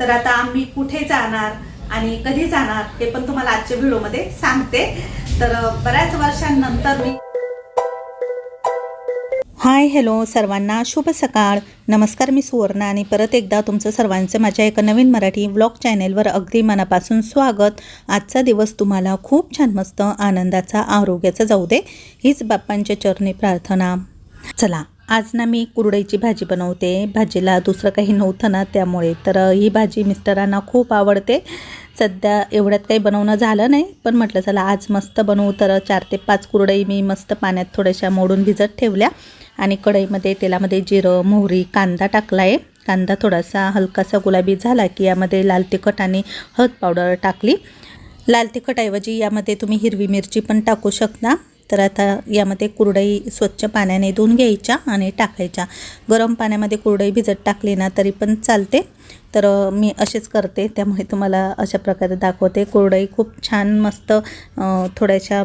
तर आता आम्ही कुठे जाणार आणि कधी जाणार हे पण तुम्हाला आजच्या व्हिडिओमध्ये सांगते. तर बऱ्याच वर्षांनंतर मी हाय हॅलो सर्वांना शुभ सकाळ. नमस्कार मी सुवर्णा आणि परत एकदा तुमचं सर्वांचं माझ्या एका नवीन मराठी व्लॉग चॅनेलवर अगदी मनापासून स्वागत. आजचा दिवस तुम्हाला खूप छान मस्त आनंदाचा आरोग्याचा जाऊ दे. हीच बाप्पांच्या चरणी प्रार्थना. चला आज ना मी कुरडईची भाजी बनवते. भाजीला दुसरं काही नव्हतं ना त्यामुळे. तर ही भाजी मिस्टरांना खूप आवडते. सध्या एवढ्यात काही बनवणं झालं नाही पण म्हटलं चला आज मस्त बनवू. तर चार ते पाच कुरडई मी मस्त पाण्यात थोड्याशा मोडून भिजत ठेवल्या. आणि कढईमध्ये तेलामध्ये जिरं मोहरी कांदा टाकला आहे कांदा थोडासा हलकासा गुलाबी झाला की यामध्ये लाल तिखट आणि हळद पावडर टाकली. लाल तिखटऐवजी यामध्ये तुम्ही हिरवी मिरची पण टाकू शकता. तर आता यामध्ये कुरडई स्वच्छ पाण्याने धुवून घ्यायच्या आणि टाकायच्या. गरम पाण्यामध्ये कुरडई भिजत टाकली ना तरी पण चालते. तर मी असेच करते. त्यामुळे तुम्हाला अशा प्रकारे दाखवते. कुरडई खूप छान मस्त थोड्याशा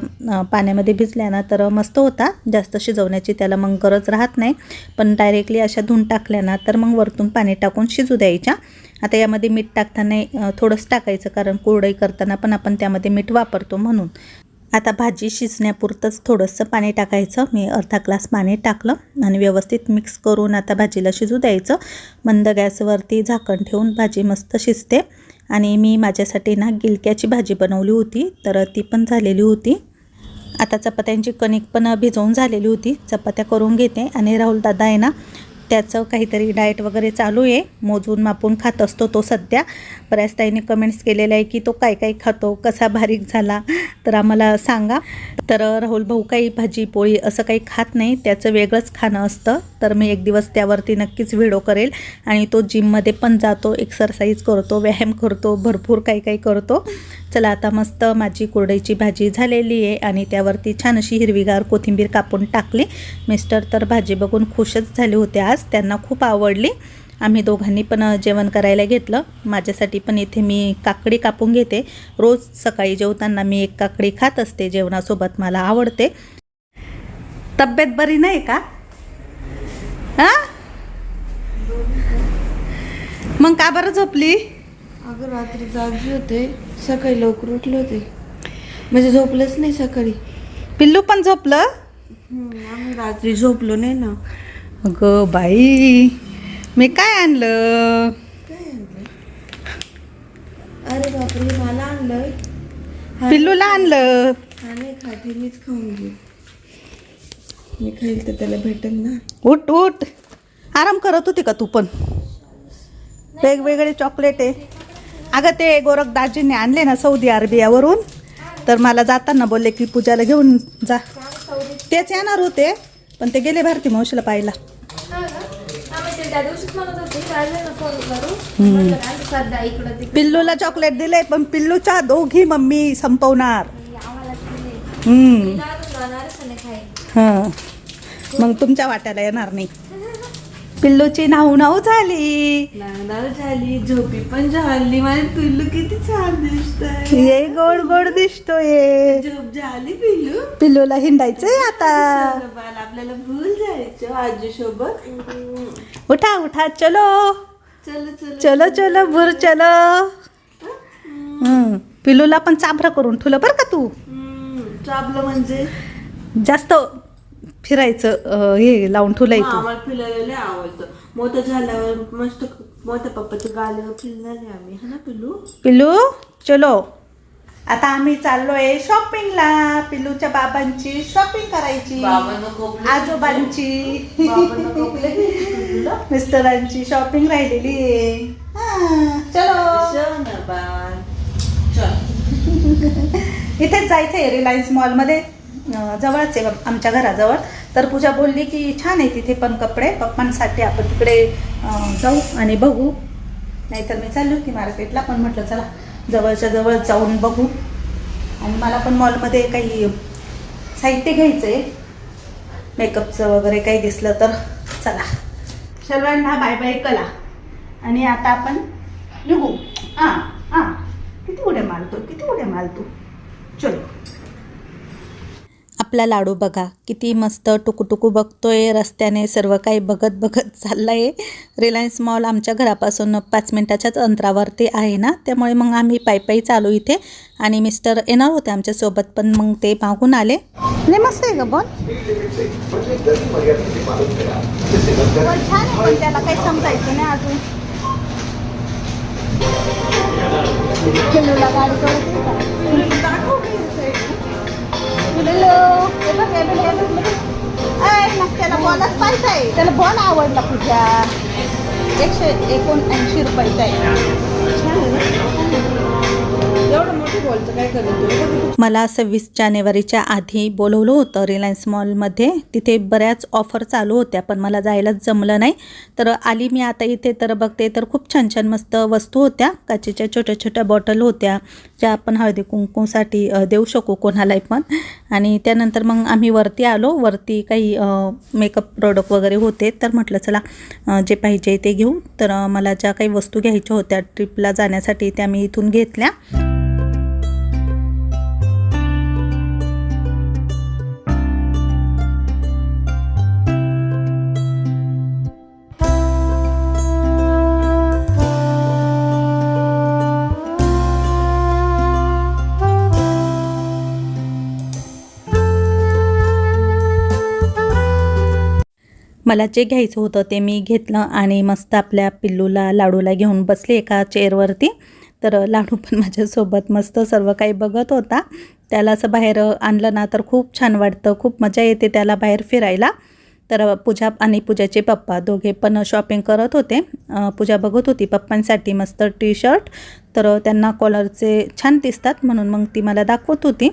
पाण्यामध्ये भिजल्या ना तर मस्त होता. जास्त शिजवण्याची त्याला मग गरज राहत नाही. पण डायरेक्टली अशा धुवून टाकल्या ना तर मग वरतून पाणी टाकून शिजू द्यायच्या. आता यामध्ये मीठ टाकताना थोडंसं थोडंच टाकायचं कारण कुरडई करताना पण आपण त्यामध्ये मीठ वापरतो म्हणून. आता भाजी शिजण्यापुरतंच थोडंसं पाणी टाकायचं. मी अर्धा ग्लास पाणी टाकलं आणि व्यवस्थित मिक्स करून आता भाजीला शिजू द्यायचं. मंद गॅसवरती झाकण ठेवून भाजी मस्त शिजते. आणि मी माझ्यासाठी ना गिलक्याची भाजी बनवली होती तर ती पण झालेली होती. आता चपात्यांची कणिक पण भिजवून झालेली होती. चपात्या करून घेते. आणि राहुल दादा आहे ना त्याचं काहीतरी डाएट वगैरे चालू आहे. मोजून मापून खात असतो तो सध्या. बऱ्याच ताईने कमेंट्स केलेल्या आहे की तो काय काय खातो कसा बारीक झाला तर आम्हाला सांगा. तर राहुल भाऊ काही भाजी पोळी असं काही खात नाही त्याचं वेगळंच खाणं असतं. तर मी एक दिवस त्यावरती नक्कीच व्हिडिओ करेल. आणि तो जिममध्ये पण जातो एक्सरसाइज करतो व्यायाम करतो भरपूर काही काही करतो. चला आता मस्त माझी कुरडईची भाजी झालेली आहे आणि त्यावरती छान अशी हिरवीगार कोथिंबीर कापून टाकली. मिस्टर तर भाजी बघून खुशच झाले होते आज त्यांना खूप आवडली. आम्ही दोघांनी पण जेवण करायला घेतलं. माझ्यासाठी पण इथे मी काकडी कापून घेते. रोज सकाळी जेवताना मी एक काकडी खात असते जेवणासोबत मला आवडते. तब्येत बरी नाही का? हां? मग का बरं झोपली? अगं रात्री जागी होते. सकाळी लवकर उठले होते. म्हणजे झोपलंच नाही सकाळी. पिल्लू पण झोपलं? आम्ही रात्री झोपलो नाही ना. अगं बाई. मी काय आणलं? काय आणलं अरे बापरे मला आणलंय. हा पिल्लूला आणलं. हा नाही खाते मीच खाऊन घेऊ मी खाईल तर त्याला भेटेल ना. उठ उठ. आराम करत होती का तू पण? वेगवेगळे चॉकलेट आहे. अगं ते गोरखदासजींनी आणले ना सौदी अरेबियावरून. तर मला जाताना बोलले की पूजाला घेऊन जा. तेच येणार होते पण ते गेले भारती मावशीला पाहिला पिल्लूला चॉकलेट दिले पण पिल्लूच्या दोघी मम्मी संपवणार. हम्म. हां. मग तुमच्या वाट्याला येणार नाही. पिल्लूची नाहू नाहू झाली. लागणार झाली झोपी पण झाली. माझे पिल्लू किती छान दिसत ये गोड गोड दिसतोय. झोप झाली पिल्लू? पिल्लूला हिंडायचंय आता. आपल्याला भूल जायचं आजी सोबत उठा उठा चलो. चलो चलो चलो चलो. भूर चलो. पिल्लूला पण चाभरा करून ठेवलं बरं का तू? चाबलं म्हणजे? जास्त फिरायचं हे लावून ठेवलंय हा, तू. आम्हाला फिरायला लय आवडतं. मोठं झाल्यावर मस्त मोठ्या पप्पाच्या गाल्यावर फिरणारे आम्ही. हा ना पिल्लू? पिल्लू चलो. आता आम्ही चाललोय शॉपिंगला पिल्लूच्या बाबांची शॉपिंग करायची. आजोबांची. मिस्टरांची शॉपिंग राहिलेली आहे. हा, चलो. इथेच जायचं आहे रिलायन्स मॉलमध्ये अं, जवळच आहे आमच्या घराजवळ. तर पूजा बोलली की छान आहे तिथे पण कपडे पप्पांसाठी आपण तिकडे जाऊ आणि बघू. नाहीतर मी चालली होती मार्केटला पण म्हटलं चला जवळच्या जवळ जाऊन बघू. आणि मला पण मॉलमध्ये काही साहित्य घ्यायचं आहे मेकअपचं वगैरे काही दिसलं तर चला. सर्वांना बाय बाय कला आणि आता आपण निघू. हां हां किती उड्या मारतो किती उड्या मारतो. चलो. आपला लाडू बघा. किती मस्त टुकूटुकू बघतोय रस्त्याने. सर्व काही बघत बघत चाललं आहे रिलायन्स मॉल आमच्या घरापासून पाच मिनटाच्याच अंतरावरती आहे ना? त्यामुळे मग आम्ही पायी पायी चालू इथे. आणि मिस्टर येणार होते आमच्यासोबत पण मग ते मागून आले. नाही मस्त आहे ग बोल. छान आहे पण त्याला काही समजायचं नाही अजून. हॅलो हे बघ, हे बघ, हे बघ. मग त्याला बॉलच पाहिजे त्याला बॉल आवडला पूजा. एकशे एकोणऐंशी रुपयाचा आहे. एवढं मोठं बॉलचं काय मला सव्वीस जानेवारीच्या आधी बोलवलं होतं रिलायन्स मॉलमध्ये तिथे बऱ्याच ऑफर चालू होत्या पण मला जायलाच जमलं नाही. तर आली मी आता इथे तर बघते तर खूप छान छान मस्त वस्तू होत्या. काचेच्या छोट्या छोट्या बॉटल होत्या ज्या आपण हळदी कुंकूसाठी देऊ शकू कोणालाही पण. आणि त्यानंतर मग आम्ही वरती आलो. वरती काही मेकअप प्रोडक्ट वगैरे होते. तर म्हटलं चला जे पाहिजे ते घेऊ. तर मला ज्या काही वस्तू घ्यायच्या होत्या ट्रिपला जाण्यासाठी त्या मी इथून घेतल्या. मला जे घ्यायचं होतं ते मी घेतलं आणि मस्त आपल्या पिल्लूला लाडूला घेऊन बसले एका चेअरवरती. तर लाडू पण माझ्यासोबत मस्त सर्व काही बघत होता. त्याला असं बाहेर आणलं ना तर खूप छान वाटतं खूप मजा येते त्याला बाहेर फिरायला. तर पूजा आणि पूजाचे पप्पा दोघे पण शॉपिंग करत होते. पूजा बघत होती पप्पांसाठी मस्त टी शर्ट. तर त्यांना कॉलरचे छान दिसतात म्हणून मग ती मला दाखवत होती.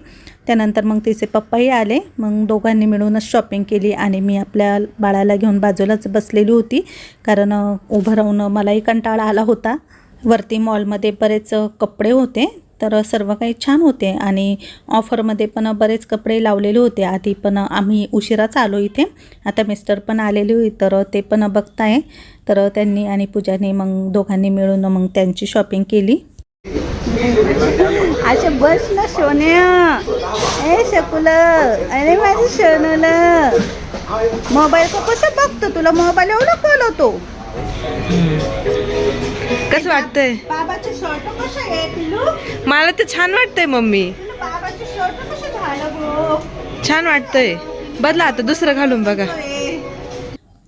त्यानंतर मग तिचे पप्पाही आले. मग दोघांनी मिळूनच शॉपिंग केली आणि मी आपल्या बाळाला घेऊन बाजूलाच बसलेली होती. कारण उभं राहून मलाही कंटाळा आला होता. वरती मॉलमध्ये बरेच कपडे होते. तर सर्व काही छान होते आणि ऑफरमध्ये पण बरेच कपडे लावलेले होते. आधी पण आम्ही उशिराच आलो इथे. आता मिस्टर पण आलेले होते तर ते पण बघताय. तर त्यांनी आणि पूजाने मग दोघांनी मिळून मग त्यांची शॉपिंग केली. असे बस ना सोन्या. ए शकुल अरे माझं सोनूला. मोबाईल कसं बघतो तुला? मोबाईल एवढं कळवतो कसं वाटतंय? बाबाचे शर्ट कसे आहे पिल्लू? मला तर छान वाटतंय मम्मी. बाबाचे शर्ट कसे झालं गो? छान वाटतंय. बदला आता दुसरं घालून बघा.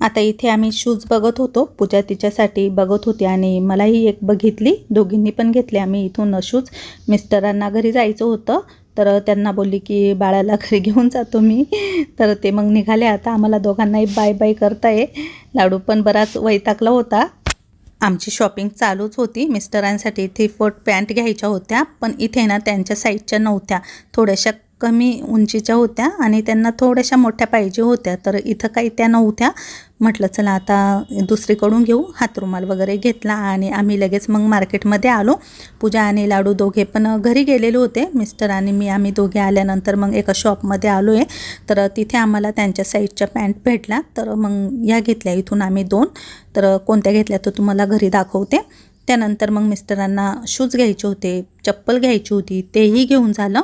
आता इथे आम्ही शूज बघत होतो. पूजा तिच्यासाठी बघत होती आणि मलाही एक बघितली. दोघींनी पण घेतले. आम्ही इथून शूज मिस्टरांना घरी जायचं होतं. तर त्यांना बोलली की बाळाला घरी घेऊन जातो मी तर ते मग निघाले. आता आम्हाला दोघांनाही बाय बाय करताय लाडू पण बराच वैतागला होता. आमची शॉपिंग चालूच होती. मिस्टरांसाठी थ्री फोर्ट पॅन्ट घ्यायच्या होत्या. पण इथे ना त्यांच्या साईजच्या नव्हत्या. थोड्याशा कमी उंचीच्या होत्या आणि त्यांना थोड्याशा मोठ्या पाहिजे होत्या. तर इथं काही त्या नव्हत्या. म्हटलं चला आता दुसरीकडून घेऊ. हातरुमाल वगैरे घेतला आणि आम्ही लगेच मग मार्केटमध्ये आलो. पूजा आणि लाडू दोघे पण घरी गेलेले होते. मिस्टर आणि मी आम्ही दोघे आल्यानंतर मग एका शॉपमध्ये आलो आहे तर तिथे आम्हाला त्यांच्या साईजच्या पॅन्ट भेटला. तर मग या घेतल्या इथून आम्ही दोन. तर कोणत्या घेतल्या तर तुम्हाला घरी दाखवते. त्यानंतर मग मिस्टरांना शूज घ्यायचे होते चप्पल घ्यायची होती तेही घेऊन झालं.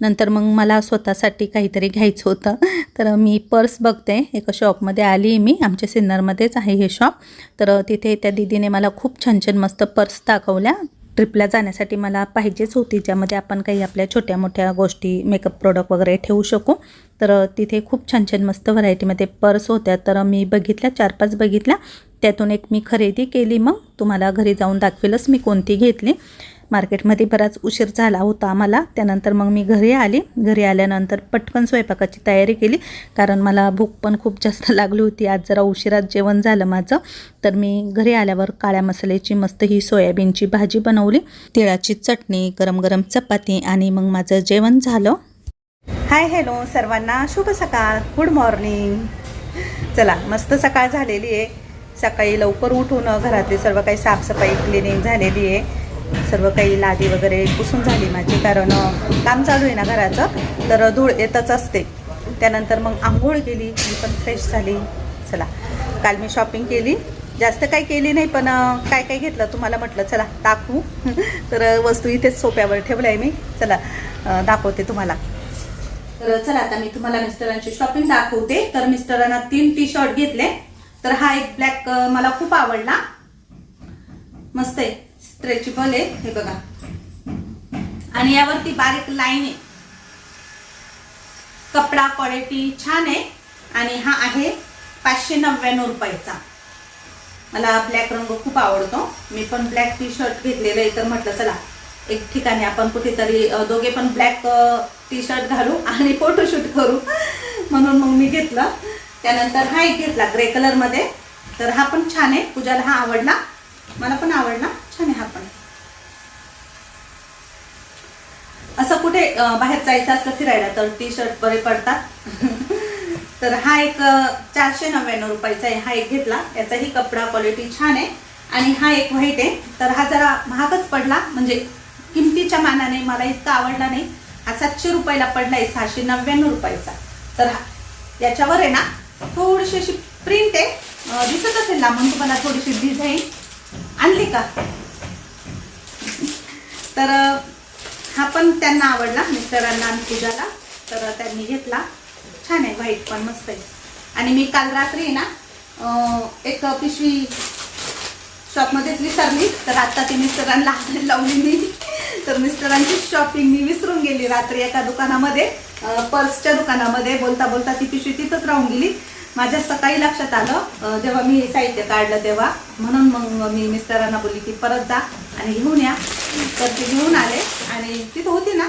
नंतर मग मला स्वतःसाठी काहीतरी घ्यायचं होतं. तर मी पर्स बघते. एका शॉपमध्ये आली मी. आमच्या सिन्नरमध्येच आहे हे शॉप. तर तिथे त्या दिदीने मला खूप छान छान मस्त पर्स दाखवल्या. ट्रिपला जाण्यासाठी मला पाहिजेच होती ज्यामध्ये आपण काही आपल्या छोट्या मोठ्या गोष्टी मेकअप प्रोडक्ट वगैरे ठेवू शकू. तर तिथे खूप छान छान मस्त व्हरायटीमध्ये पर्स होत्या. तर मी बघितल्या चार पाच बघितल्या. त्यातून एक मी खरेदी केली मग तुम्हाला घरी जाऊन दाखवेलच मी कोणती घेतली. मार्केटमध्ये बराच उशीर झाला होता आम्हाला त्यानंतर मग मी घरी आली. घरी आल्यानंतर पटकन स्वयंपाकाची तयारी केली कारण मला भूक पण खूप जास्त लागली होती. आज जरा उशिरात जेवण झालं माझं तर मी घरी आल्यावर काळ्या मसाल्याची मस्त ही सोयाबीनची भाजी बनवली तिळाची चटणी गरम गरम चपाती आणि मग माझं जेवण झालं. हाय हॅलो सर्वांना शुभ सकाळ गुड मॉर्निंग. चला मस्त सकाळ झालेली आहे. सकाळी लवकर उठून घरातली सर्व काही साफसफाई क्लिनिंग झालेली आहे. सर्व काही लादी वगैरे पुसून झाली माझी कारण काम चालू आहे ना घराचं तर धूळ येतच असते. त्यानंतर मग आंघोळ केली मी पण फ्रेश झाली. चला काल मी शॉपिंग केली. जास्त काही केली नाही पण काय काय घेतलं तुम्हाला म्हटलं चला दाखवू. तर वस्तू इथेच सोप्यावर ठेवलं आहे मी. चला दाखवते तुम्हाला. तर चला आता मी तुम्हाला मिस्टरांची शॉपिंग दाखवते. तर मिस्टरांना तीन टी शर्ट घेतले. तर हा एक ब्लॅक मला खूप आवडला. मस्त आहे. स्ट्रेचेबल आहे. हे बघा. आणि यावरती बारीक लाईन आहे. कपडा क्वालिटी छान आहे. आणि हा आहे पाचशे नव्याण्णव रुपयाचा. मला ब्लॅक रंग खूप आवडतो. मी पण ब्लॅक टी शर्ट घेतलेलं आहे. तर म्हटलं चला एक ठिकाणी आपण कुठेतरी दोघे पण ब्लॅक टी शर्ट घालू आणि फोटोशूट करू. म्हणून मग मी घेतलं. त्यानंतर हा एक घेतला ग्रे कलरमध्ये. तर हा पण छान आहे. पूजाला हा आवडला. मला पण आवडला. छान आहे हा पण. असं कुठे बाहेर जायचं असलं फिरायला तर टी शर्ट बरे पडतात. तर हा एक चारशे नव्याण्णव रुपयाचा आहे. हा एक घेतला. याचाही कपडा क्वालिटी छान आहे. आणि हा एक व्हाईट आहे. तर हा जरा महागच पडला. म्हणजे किमतीच्या मानाने मला इतका आवडला नाही. हा सातशे रुपयाला पडला आहे. सहाशे नव्याण्णव रुपयाचा. तर हा याच्यावर आहे ना थोडीशी अशी प्रिंट आहे. दिसत असेल ना मग तुम्हाला थोडीशी डिझाईन आणली का? तर हा पण त्यांना आवडला मिस्टरांना आणि पूजाला. तर त्यांनी घेतला. छान आहे व्हाईट पण मस्त आहे. आणि मी काल रात्री ना एक पिशवी शॉपमध्येच विसरली. तर आता ती मिस्टरांना लावली मी. तर मिस्टरांची शॉपिंग मी विसरून गेली रात्री एका दुकानामध्ये. पर्सच्या दुकानामध्ये बोलता बोलता ती पिशवी तिथंच राहून गेली. माझ्या सकाळी लक्षात आलं जेव्हा मी साहित्य काढलं तेव्हा. म्हणून मग मी मिस्टरांना बोलली की परत जा आणि घेऊन या. तर ते घेऊन आले आणि तिथं होती ना.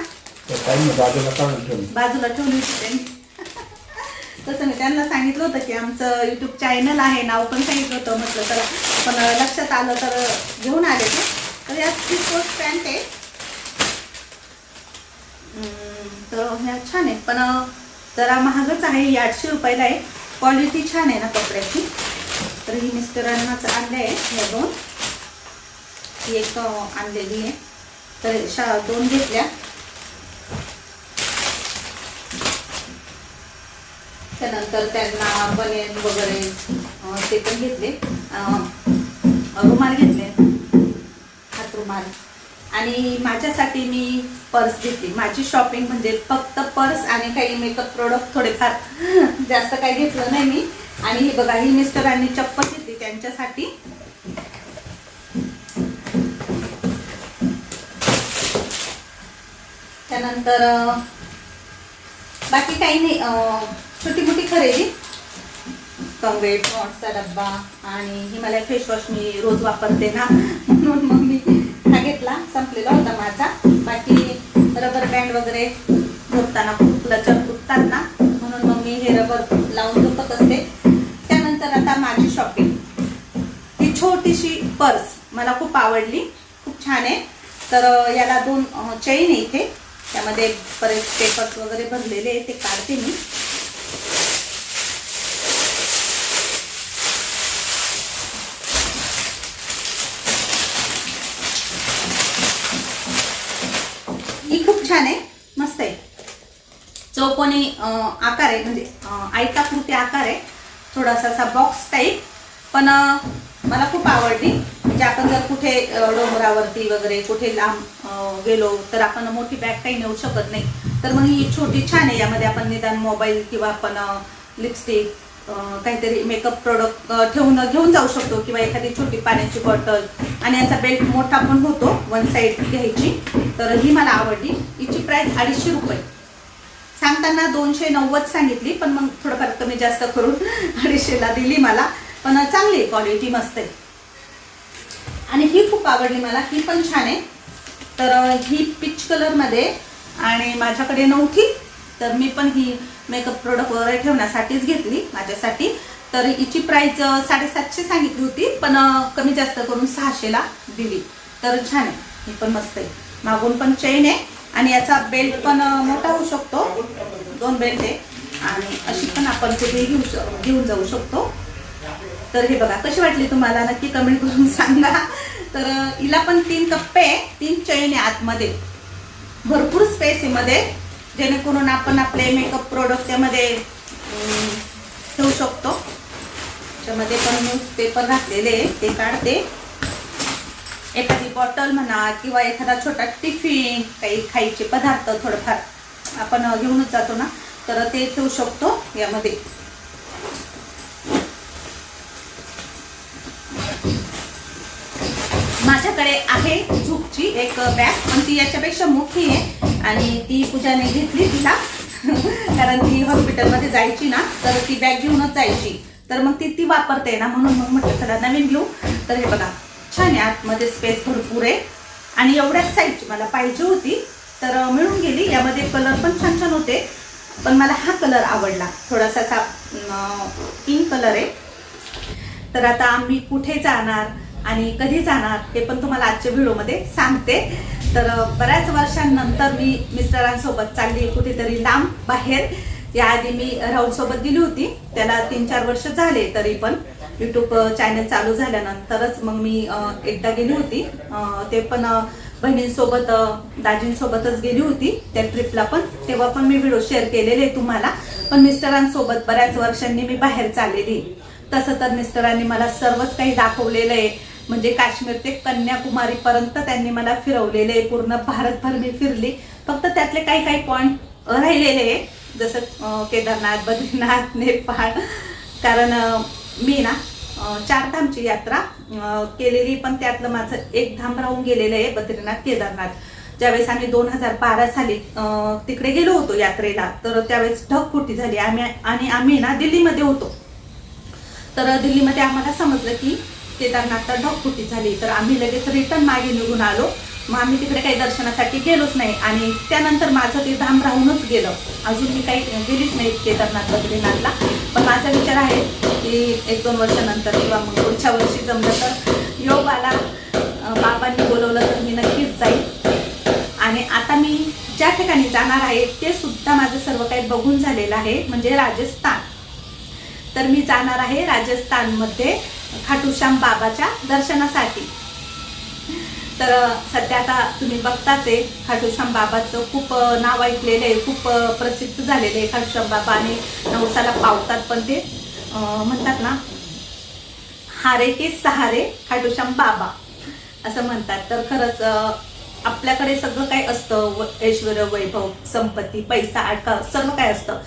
बाजूला ठेवली. होती त्यांनी. तसं मी त्यांना सांगितलं होतं की आमचं युट्यूब चॅनल आहे नाव पण सांगितलं होतं. म्हटलं तर पण लक्षात आलं तर घेऊन आले ते. तर यात ती पोस्ट पॅन्ट आहे तर ह्या छान आहे. पण जरा महागच आहे. आठशे रुपयाला आहे. क्वालिटी छान आहे ना कपड्याची. तर ही मिस्टरांनाच आणले आहे ह्या दोन. ही एक आणलेली आहे. तर शा दोन घेतल्या. त्यानंतर त्यांना बनेन वगैरे ते पण घेतले. रुमाल घेतले. हात रुमाल आणि माझ्यासाठी मी पर्स घेतली. माझी शॉपिंग म्हणजे फक्त पर्स आणि काही मेकअप प्रोडक्ट थोडेफार. जास्त काही घेतलं नाही मी. आणि हे बघा ही मिस्टरांनी चप्पल घेतली त्यांच्यासाठी. त्यानंतर बाकी काही नाही. छोटी मोठी खरेदी. कंगवेट पॉन्ड्सचा डब्बा आणि हिमालय फेस वॉश मी रोज वापरते ना. म्हणून मग मी घेतला संपलेला होता माझा. बाकी रबर बँड वगैरे झोपताना खूप लचर फुटतात ना म्हणून मग मी हे रबर लावून झोपत असते. त्यानंतर आता माझी शॉपिंग ही छोटीशी पर्स मला खूप आवडली खूप छान आहे. तर याला दोन चैन आहे इथे. त्यामध्ये बरेच पेपर्स वगैरे भरलेले आहे ते काढते मी ही खूप छान आहे मस्त आहे चौकोनी आकार आहे म्हणजे आयताकृती आकार आहे थोडासा असा बॉक्स टाईप पण मला खूप आवडली. म्हणजे आपण जर कुठे डोंगरावरती वगैरे कुठे लांब गेलो तर आपण मोठी बॅग काही नेऊ शकत नाही. तर मग ही छोटी छान आहे. यामध्ये आपण निदान मोबाईल किंवा आपण लिपस्टिक काहीतरी मेकअप प्रोडक्ट ठेवून घेऊन जाऊ शकतो. किंवा एखादी छोटी पाण्याची बॉटल आणि याचा बेल्ट मोठा पण होतो वन साईड घ्यायची. तर ही मला आवडली. हिची प्राईस अडीचशे रुपये. सांगताना दोनशे नव्वद सांगितली पण मग थोडंफार कमी जास्त करून अडीचशेला दिली मला. पण चांगली क्वालिटी मस्त आहे. आणि ही खूप आवडली मला ही पण छान आहे. तर ही पिच कलरमध्ये आणि माझ्याकडे नव्हती तर मी पण ही मेकअप प्रोडक्ट वगैरे ठेवण्यासाठीच घेतली माझ्यासाठी. तर हिची प्राईज साडेसातशे सांगितली होती पण कमी जास्त करून सहाशेला दिली. तर छान आहे. ही पण मस्त आहे. मागून पण चेन आहे. आणि याचा बेल्ट पण मोठा होऊ शकतो. दोन बेल्ट आहे. आणि अशी पण आपण कुठे घेऊ श- घेऊन जाऊ शकतो. तर हे बघा कशी वाटली तुम्हाला? नक्की कमेंट करून सांगा. तर हिला पण तीन कप्पे तीन चैन आहे आतमध्ये. भरपूर स्पेस आहे मध्ये. जेणेकरून आपण आपले मेकअप प्रोडक्ट त्यामध्ये ठेवू शकतो. त्याच्यामध्ये पण न्यूजपेपर घातलेले ते काढते. एखादी बॉटल म्हणा किंवा एखादा छोटा टिफिन काही खायचे पदार्थ थोडंफार आपण घेऊनच जातो ना तर ते ठेवू शकतो यामध्ये. माझ्याकडे आहे झुकची एक बॅग पण ती याच्यापेक्षा मोठी आहे आणि ती पूजाने घेतली तिला. कारण ती हॉस्पिटलमध्ये जायची ना तर ती बॅग घेऊनच जायची. तर मग ती ती वापरते ना म्हणून मग म्हटलं चला नवीन घेऊ. तर हे बघा छान आहे आतमध्ये स्पेस भरपूर आहे. आणि एवढ्याच साईजची मला पाहिजे होती तर मिळून गेली. यामध्ये कलर पण छान छान होते. पण मला हा कलर आवडला. थोडासा असा पिंक कलर आहे. तर आता आम्ही कुठे जाणार आणि कधी जाणार हे पण तुम्हाला आजच्या व्हिडिओमध्ये सांगते. तर बऱ्याच वर्षांनंतर मी मिस्टरांसोबत चालली कुठेतरी लांब बाहेर. याआधी मी राहुलसोबत दिली गेली होती. त्याला तीन चार वर्ष झाले तरी पण. युट्यूब चॅनल चालू झाल्यानंतरच मग मी एकदा गेली होती. ते पण बहिणींसोबत दाजींसोबतच गेली होती त्या ट्रिपला पण. तेव्हा पण मी व्हिडिओ शेअर केलेले आहे तुम्हाला. पण मिस्टरांसोबत बऱ्याच वर्षांनी मी बाहेर चाललेली. तसं तर मिस्टरांनी मला सर्वच काही दाखवलेलं आहे. म्हणजे काश्मीर ते कन्याकुमारी पर्यंत त्यांनी मला फिरवलेले आहे. पूर्ण भारतभर मी फिरली. फक्त त्यातले काही काही पॉईंट राहिलेले आहे. जसं केदारनाथ बद्रीनाथ नेपाळ. कारण मी ना चार धामची यात्रा केलेली पण त्यातलं माझं एक धाम राहून गेलेलं आहे बद्रीनाथ केदारनाथ. ज्यावेळेस आम्ही दोन हजार बारा साली तिकडे गेलो होतो यात्रेला तर त्यावेळेस ढगफुटी झाली. आम्ही आणि आम्ही ना दिल्लीमध्ये होतो. तर दिल्लीमध्ये आम्हाला समजलं की केदारनाथला ढगफुटी झाली. तर आम्ही लगेच रिटर्न मागे निघून आलो. मग आम्ही तिकडे काही दर्शनासाठी गेलोच नाही. आणि त्यानंतर माझं ते धाम राहूनच गेलं. अजून मी काही गेलीच नाही केदारनाथ बद्रीनाथला. पण माझा विचार आहे की एक दोन वर्षानंतर किंवा मग पुढच्या वर्षी जमलं तर योग आला बाबांनी बोलवलं तर मी नक्कीच जाईल आणि आता मी ज्या ठिकाणी जाणार आहे ते सुद्धा माझं सर्व काही बघून झालेलं आहे म्हणजे राजस्थान. तर मी जाणार आहे राजस्थानमध्ये खाटूश्याम बाबाच्या दर्शनासाठी. तर सध्या आता तुम्ही बघताच आहे खाटूश्याम बाबाचं खूप नाव ऐकलेलं आहे खूप प्रसिद्ध झालेलं आहे खाटूश्याम बाबा आणि नवसाला पावतात पण ते. म्हणतात ना हारे के सहारे खाटूश्याम बाबा असं म्हणतात. तर खरंच आपल्याकडे सगळं काय असतं ऐश्वर वैभव संपत्ती पैसा अडका सर्व काय असतं.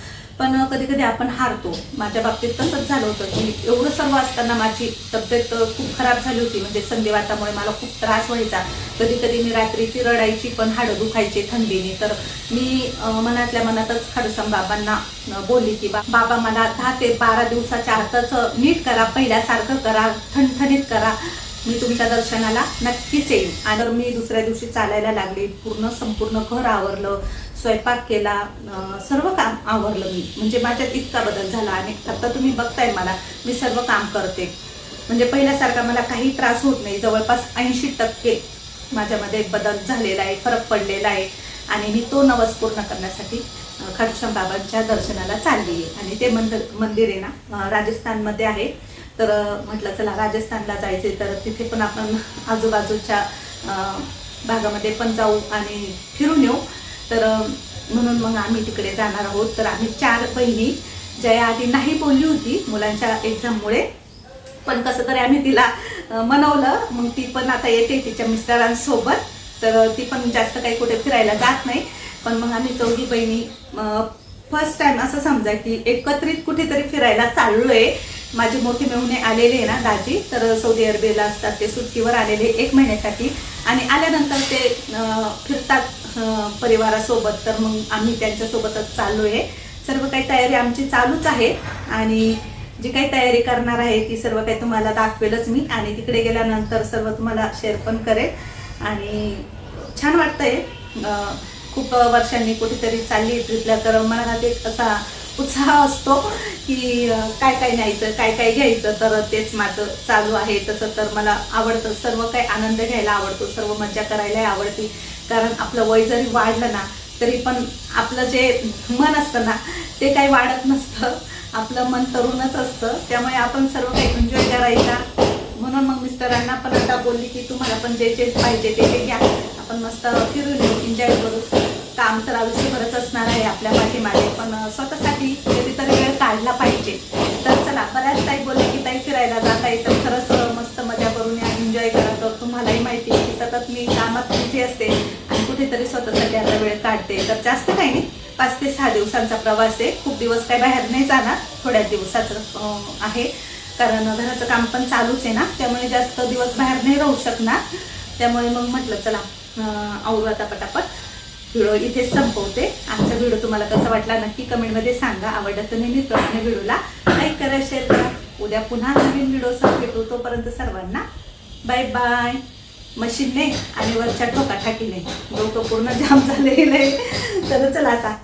पण कधी कधी आपण हारतो. माझ्या बाबतीत तसंच झालं होतं की एवढं सर्व असताना माझी तब्येत खूप खराब झाली होती. म्हणजे संधिवातामुळे मला खूप त्रास व्हायचा. कधी कधी मी रात्रीची रडायची पण हाडं दुखायची थंडीने. तर मी मनातल्या मनातच खाडूश्याम बाबांना बोलली की बा- बाबा मला दहा ते बारा दिवसाच्या आतच नीट करा. पहिल्यासारखं करा. ठणठणीत करा. मी तुमच्या दर्शनाला नक्कीच येईन. आणि मी दुसऱ्या दिवशी चालायला लागले. पूर्ण संपूर्ण घर आवरलं. स्वयंपाक केला सर्व काम आवरलं मी. म्हणजे माझ्यात इतका बदल झाला आणि आता तुम्ही बघताय मला मी सर्व काम करते. म्हणजे पहिल्यासारखा मला काही त्रास होत नाही. जवळपास ऐंशी टक्के माझ्यामध्ये बदल झालेला आहे फरक पडलेला आहे. आणि मी तो नवस पूर्ण करण्यासाठी अं, बाबांच्या दर्शनाला चालली आहे. आणि ते मंदिर मंदिर आहे ना राजस्थानमध्ये आहे. तर म्हटलं चला राजस्थानला जायचे तर तिथे पण आपण आजूबाजूच्या भागामध्ये पण जाऊ आणि फिरून येऊ. तर म्हणून मग आम्ही तिकडे जाणार आहोत. तर आम्ही चार बहिणी ज्या आधी नाही बोलली होती मुलांच्या एक्झाममुळे पण कसं तरी आम्ही तिला मनवलं. मग ती पण आता येते तिच्या मिस्टरांसोबत. तर ती पण जास्त काही कुठे फिरायला जात नाही. पण मग आम्ही चौघी बहिणी फर्स्ट टाइम असं समजा की एकत्रित कुठेतरी फिरायला चाललो आहे माझी मोठी मेहुणे आलेले आहे ना दाजी तर सौदी अरेबियाला असतात ते सुट्टीवर आलेले एक महिन्यासाठी. आणि आल्यानंतर ते फिरतात परिवारासोबत. तर मग आम्ही त्यांच्यासोबतच चाललो आहे सर्व काही तयारी आमची चालूच आहे. आणि जी काही तयारी करणार आहे ती सर्व काही तुम्हाला दाखवेलच मी. आणि तिकडे गेल्यानंतर सर्व तुम्हाला शेअर पण करेल. आणि छान वाटतंय. खूप वर्षांनी कुठेतरी चालली ट्रिपला तर मनात एक असा उत्साह असतो की काय काय न्यायचं काय काय घ्यायचं. तर तेच माझं चालू आहे. तसं तर मला आवडतं. सर्व काही आनंद घ्यायला आवडतो. सर्व मज्जा करायलाही आवडती. कारण आपलं वय जरी वाढलं ना तरी पण आपलं जे मन असतं ना ते काही वाढत नसतं. आपलं मन तरुणच असतं. त्यामुळे आपण सर्व काही एन्जॉय करायचा. म्हणून मग मिस्टरांना पण आता बोलली की तुम्हाला पण जे जे पाहिजे ते ते घ्या. आपण मस्त फिरून येऊ एन्जॉय करू. काम तर आयुष्यभरच असणार आहे आपल्या पाठीमागे पण स्वतःसाठी कधीतरी वेळ काढला पाहिजे. तर चला बऱ्याच ताई बोलले की ताई फिरायला जाता येतं खरंच मस्त मजा करून या एन्जॉय करा. तर तुम्हालाही माहिती आहे की सतत मी कामात बिझी असते आणि कुठेतरी स्वतःसाठी आता वेळ काढते. तर जास्त काही नाही. पाच ते सहा दिवसांचा प्रवास आहे. खूप दिवस काही बाहेर नाही जाणार. थोड्या दिवसाचं आहे. कारण घराचं काम पण चालूच आहे ना. त्यामुळे जास्त दिवस बाहेर नाही राहू शकणार. त्यामुळे मग म्हटलं चला आवरू आता पटापट. व्हिडिओ इथे संपवते. आमचा व्हिडिओ तुम्हाला कसा वाटला नक्की कमेंटमध्ये सांगा. आवडला तर नेहमीप्रमाणे व्हिडिओला लाईक करा शेअर करा. उद्या पुन्हा नवीन व्हिडिओ भेटू. तोपर्यंत सर्वांना बाय बाय. मशीनने आणि वरच्या ठोकाठाकीने डोकं पूर्ण जाम झालेलं आहे. तर चला आता.